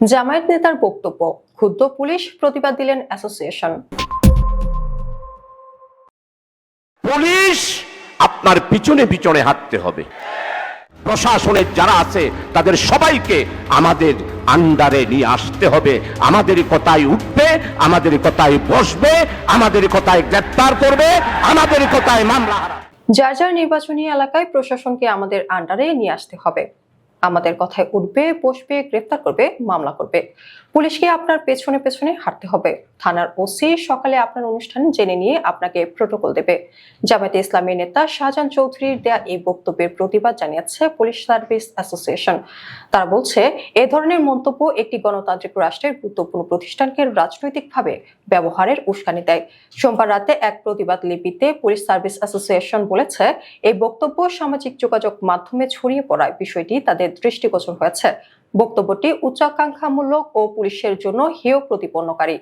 জামায়াত নেতার বক্তব্য ক্ষুদ্র পুলিশ প্রতিবাদ দিলেন অ্যাসোসিয়েশন। পুলিশ আপনার পিছনে পিছনে হাঁটতে হবে। প্রশাসনের যারা আছে তাদের সবাইকে আমাদের আন্ডারে নিয়ে আসতে হবে। আমাদের কথায় উঠবে আমাদের কথায় বসবে আমাদের কথায় গ্রেপ্তার করবে আমাদের কথায় মামলা যার যার নির্বাচনী এলাকায় প্রশাসনকে আমাদের আন্ডারে নিয়ে আসতে হবে। আমাদের কথায় উঠবে বসবে গ্রেফতার করবে মামলা করবে। পুলিশকে আপনার পেছনে পেছনে হাঁটতে হবে। থানার ওসি সকালে আপনার অনুষ্ঠান জেনে নিয়ে আপনাকে প্রোটোকল দেবে। জামায়াতে ইসলামী নেতা শাহজাহান চৌধুরীর দেয়া এই বক্তব্যের প্রতিবাদ জানিয়েছে পুলিশ সার্ভিস অ্যাসোসিয়েশন। তারা বলছে, এ ধরনের মন্তব্য একটি গণতান্ত্রিক রাষ্ট্রের গুরুত্বপূর্ণ প্রতিষ্ঠানকে রাজনৈতিকভাবে ব্যবহারের উস্কানি দেয়। সোমবার রাতে এক প্রতিবাদ লিপিতে পুলিশ সার্ভিস অ্যাসোসিয়েশন বলেছে, এই বক্তব্য সামাজিক যোগাযোগ মাধ্যমে ছড়িয়ে পড়ায় বিষয়টি তাদের দৃষ্টিগোচর হয়েছে। বক্তব্যটি উচ্চাকাঙ্ক্ষামূলক ও পুলিশের জন্য হেয় প্রতিপন্নকারী।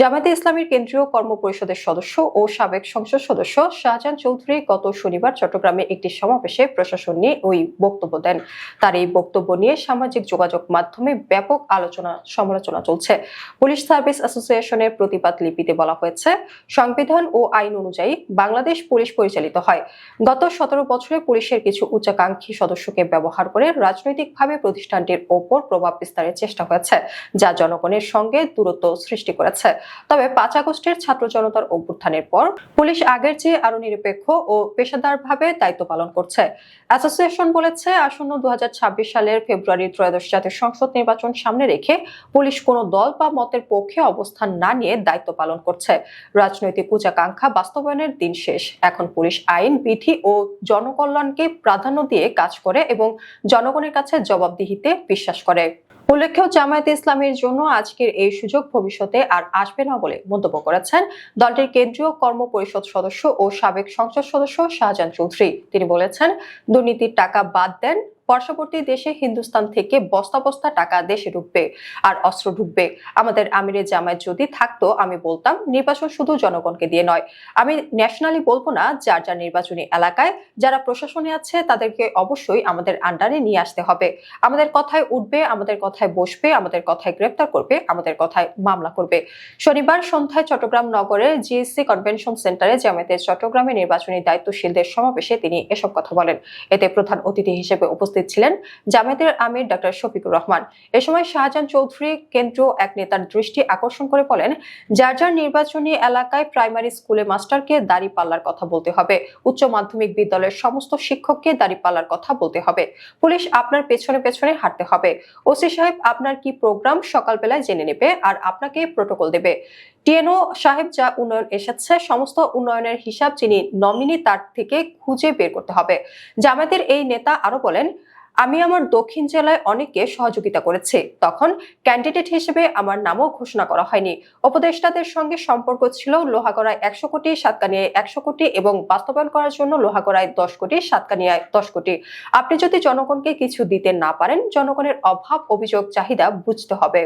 জামায়াতে ইসলামীর কেন্দ্রীয় কর্ম পরিষদের সদস্য ও সাবেক সংসদ সদস্য শাহজাহান চৌধুরী গত শনিবার চট্টগ্রামে একটি সমাবেশে প্রশাসন নিয়ে ওই বক্তব্য দেন। তার এই বক্তব্য নিয়ে সামাজিক যোগাযোগ মাধ্যমে ব্যাপক আলোচনা, সমালোচনা চলছে। পুলিশ সার্ভিস অ্যাসোসিয়েশনের প্রতিবাদ লিপিতে বলা হয়েছে, সংবিধান ও আইন অনুযায়ী বাংলাদেশ পুলিশ পরিচালিত হয়। গত সতেরো বছরে পুলিশের কিছু উচ্চাকাঙ্ক্ষী সদস্যকে ব্যবহার করে রাজনৈতিকভাবে প্রতিষ্ঠানটির ওপর প্রভাব বিস্তারের চেষ্টা হয়েছে, যা জনগণের সঙ্গে দূরত্ব সৃষ্টি করেছে। তবে পাঁচ আগস্টের ছাত্র জনতার অভ্যুত্থানের পর পুলিশ আগের চেয়ে আরও নিরপেক্ষ ও পেশাদারভাবে দায়িত্ব পালন করছে। অ্যাসোসিয়েশন বলেছে, আসন্ন দু সালের ফেব্রুয়ারি ত্রয়োদশ জাতীয় সংসদ নির্বাচন সামনে রেখে পুলিশ কোনো দল বা মতের পক্ষে অবস্থান না নিয়ে দায়িত্ব পালন করছে। রাজনৈতিক উচ্চাকাঙ্ক্ষা বাস্তবায়নের দিন শেষ। এখন পুলিশ আইন, বিধি ও জনকল্যাণকে প্রাধান্য দিয়ে কাজ করে এবং জনগণের কাছে জবাবদিহিতে বিশ্বাস করে। উল্লেখ্য, জামায়াতে ইসলামের জন্য আজকের এই সুযোগ ভবিষ্যতে আর আসবে না বলে মন্তব্য করেছেন দলটির কেন্দ্রীয় কর্ম পরিষদ সদস্য ও সাবেক সংসদ সদস্য শাহজাহান চৌধুরী। তিনি বলেছেন, দুর্নীতির টাকা বাদ দেন পার্শ্ববর্তী দেশে হিন্দুস্তান থেকে বস্তা বস্তা টাকা দেশে ঢুকবে আর অস্ত্র ঢুকবে। আমাদের আমিরের জামায়াত যদি থাকতো, আমি বলতাম, নির্বাচন শুধু জনগণকে দিয়ে নয়। আমি ন্যাশনালি বলব না, যার যার নির্বাচনী এলাকায় যারা প্রশাসনে আছে, তাদেরকে অবশ্যই আমাদের আন্ডারে নিয়ে আসতে হবে। আমাদের কথায় উঠবে, আমাদের কথায় বসবে, আমাদের কথায় গ্রেপ্তার করবে, আমাদের কথায় মামলা করবে। শনিবার সন্ধ্যায় চট্টগ্রাম নগরের জিএসসি কনভেনশন সেন্টারে জামায়াতের চট্টগ্রামে নির্বাচনী দায়িত্বশীলদের সমাবেশে তিনি এসব কথা বলেন। এতে প্রধান অতিথি হিসেবে উপস্থিত ছিলেন জামায়াতের আমির ডক্টর শফিকুর রহমান। এ সময় শাহজাহান চৌধুরী কেন্দ্রীয় এক নেতার দৃষ্টি আকর্ষণ করে বলেন, যার যার নির্বাচনী এলাকায় প্রাইমারি স্কুলে মাস্টারকে দাড়ি পাল্লার কথা বলতে হবে। উচ্চ মাধ্যমিক বিদ্যালয়ের সমস্ত শিক্ষককে দাড়ি পাল্লার কথা বলতে হবে। পুলিশ আপনার পেছনে পেছনে হাঁটতে হবে। ওসি সাহেব, আপনার কি প্রোগ্রাম সকালবেলায় জেনে নেবে আর আপনাকে প্রোটোকল দেবে। টিএনও সাহেব যা উন্নয়ন এসেছে, সমস্ত উন্নয়নের হিসাব যিনি নমিনি তার থেকে খুঁজে বের করতে হবে। জামায়াতের এই নেতা আরও বলেন, আমি আমার দক্ষিণ জেলায় অনেককে সহযোগিতা করেছি। তখন ক্যান্ডিডেট হিসেবে আমার নামও ঘোষণা করা হয়নি। উপদেষ্টাদের সঙ্গে সম্পর্ক ছিল লোহাগড়ায় একশো কোটি, সাতকানিয়ায় একশো কোটি এবং বাস্তবায়ন করার জন্য লোহাগড়ায় দশ কোটি, সাতকানিয়ায় দশ কোটি। আপনি যদি জনগণকে কিছু দিতে না পারেন, জনগণের অভাব, অভিযোগ, চাহিদা বুঝতে হবে।